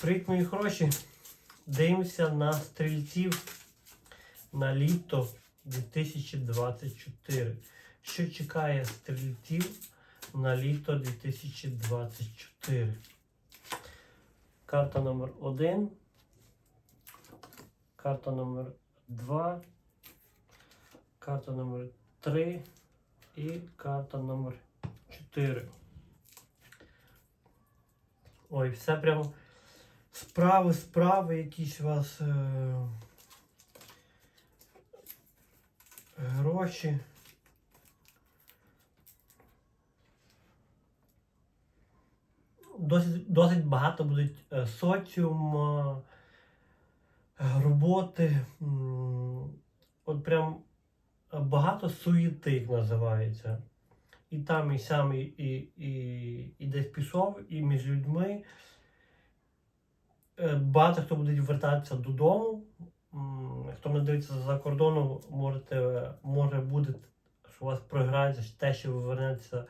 Привіт, мої хороші. Дивимося на стрільців на літо 2024. Що чекає стрільців на літо 2024? Карта номер 1. Карта номер 2. Карта номер 3 і карта номер 4. Ой, все прямо справи, справи якісь у вас е, гроші. Досить, досить багато будуть е, соціум, е, роботи. От прям багато суєти як називається. І там, і сам, і, і, і, і десь пішов, і між людьми. Е, Багато хто буде вертатися додому. Хто не дивиться за кордоном, можете, може буде, що у вас програється те, що ви вернетеся е,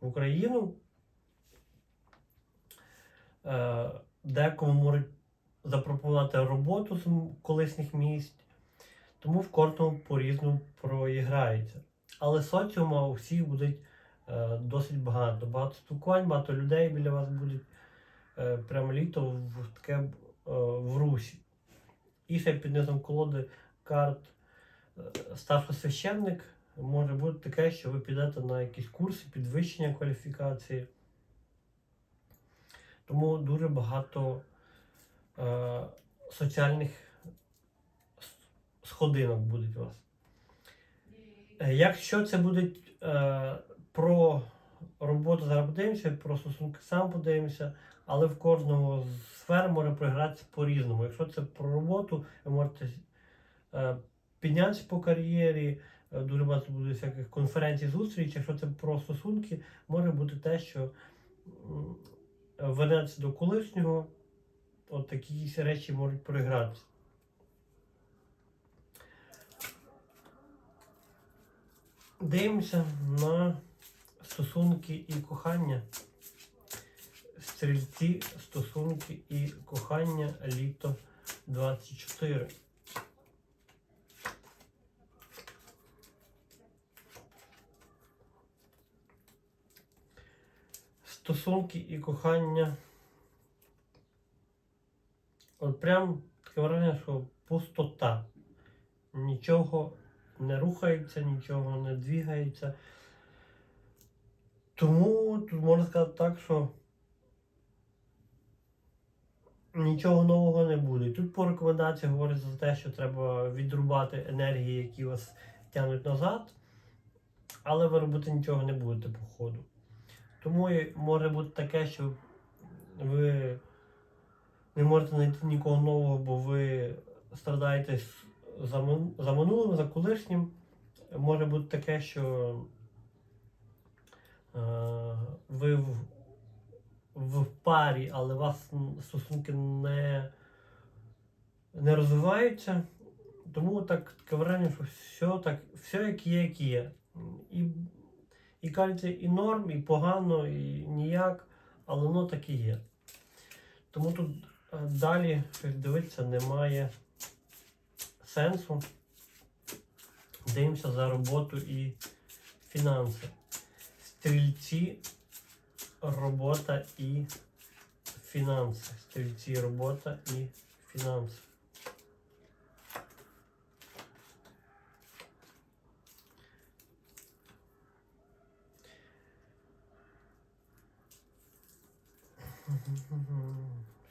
в Україну. Е, декому можуть запропонувати роботу з колишніх місць, тому в кожному по-різному проіграється. Але соціума у всіх будуть е, досить багато. Багато спілкувань, багато людей біля вас будуть е, прямо літо в таке е, в русі. І ще під низом колоди карт е, старший священник може бути таке, що ви підете на якісь курси підвищення кваліфікації. Тому дуже багато е, соціальних сходинок будуть у вас. Якщо це буде е, про роботу, зараз подивимося, про стосунки сам подивимося, але в кожного з сфер може програтися по-різному. Якщо це про роботу, ви можете е, піднятися по кар'єрі, е, дуже багато буде всяких конференцій, зустріч. Якщо це про стосунки, може бути те, що вернеться до колишнього, от такі речі можуть проігратися. Дивимося на стосунки і кохання. Стрільці, стосунки і кохання літо 24. Стосунки і кохання. От прям таке враження, що пустота. Нічого не рухається, нічого не двігається. Тому тут можна сказати так, що нічого нового не буде. Тут по рекомендаціях говориться за те, що треба відрубати енергії, які вас тягнуть назад, але ви робити нічого не будете по ходу. Тому може бути таке, що ви не можете знайти нікого нового, бо ви страдаєте за, минулим, за колишнім. Може бути таке, що ви в, в парі, але вас стосунки не, не розвиваються. Тому так таке враження, що все, так, все як є, як є. І, і кажеться, і норм, і погано, і ніяк, але воно так і є. Тому тут е, далі щось дивитися немає сенсу. Дивимося за роботу і фінанси. Стрільці, робота і фінанси. Стрільці, робота і фінанси.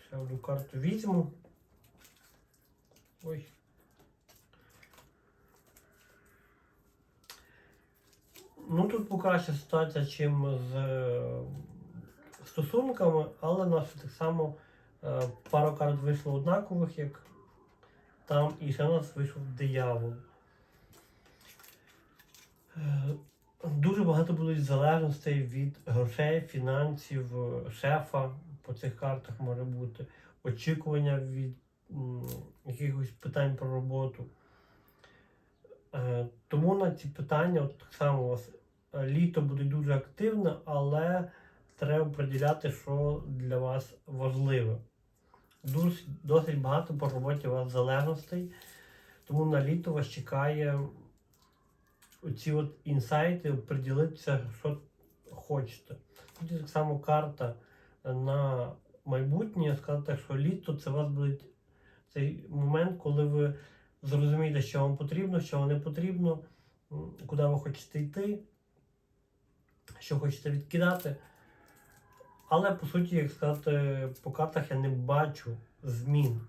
Ще одну карту візьму. Ой. Ну тут покраща ситуація, чим з е, стосунками, але у нас так само е, пару карт вийшло однакових, як там, і ще у нас вийшов диявол. Е, Дуже багато будуть залежностей від грошей, фінансів, шефа по цих картах може бути, очікування від якихось питань про роботу. Тому на ці питання, от так само у вас е, літо буде дуже активне, але треба приділяти, що для вас важливе. Досить, досить багато по роботі у вас залежностей, тому на літо вас чекає оці от інсайти, приділитися, що хочете. Тут так само карта на майбутнє, сказати, що літо це у вас буде цей момент, коли ви зрозумієте, що вам потрібно, що вам не потрібно, куди ви хочете йти, що хочете відкидати. Але по суті, як сказати, по картах я не бачу змін.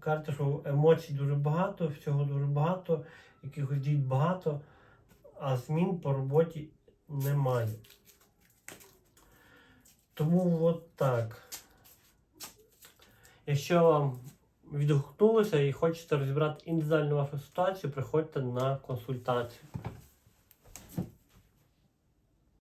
Карта, що емоцій дуже багато, всього дуже багато, якихось дій багато, а змін по роботі немає. Тому от так. Якщо вам відгукнулося і хочете розібрати індивідуальну вашу ситуацію, приходьте на консультацію.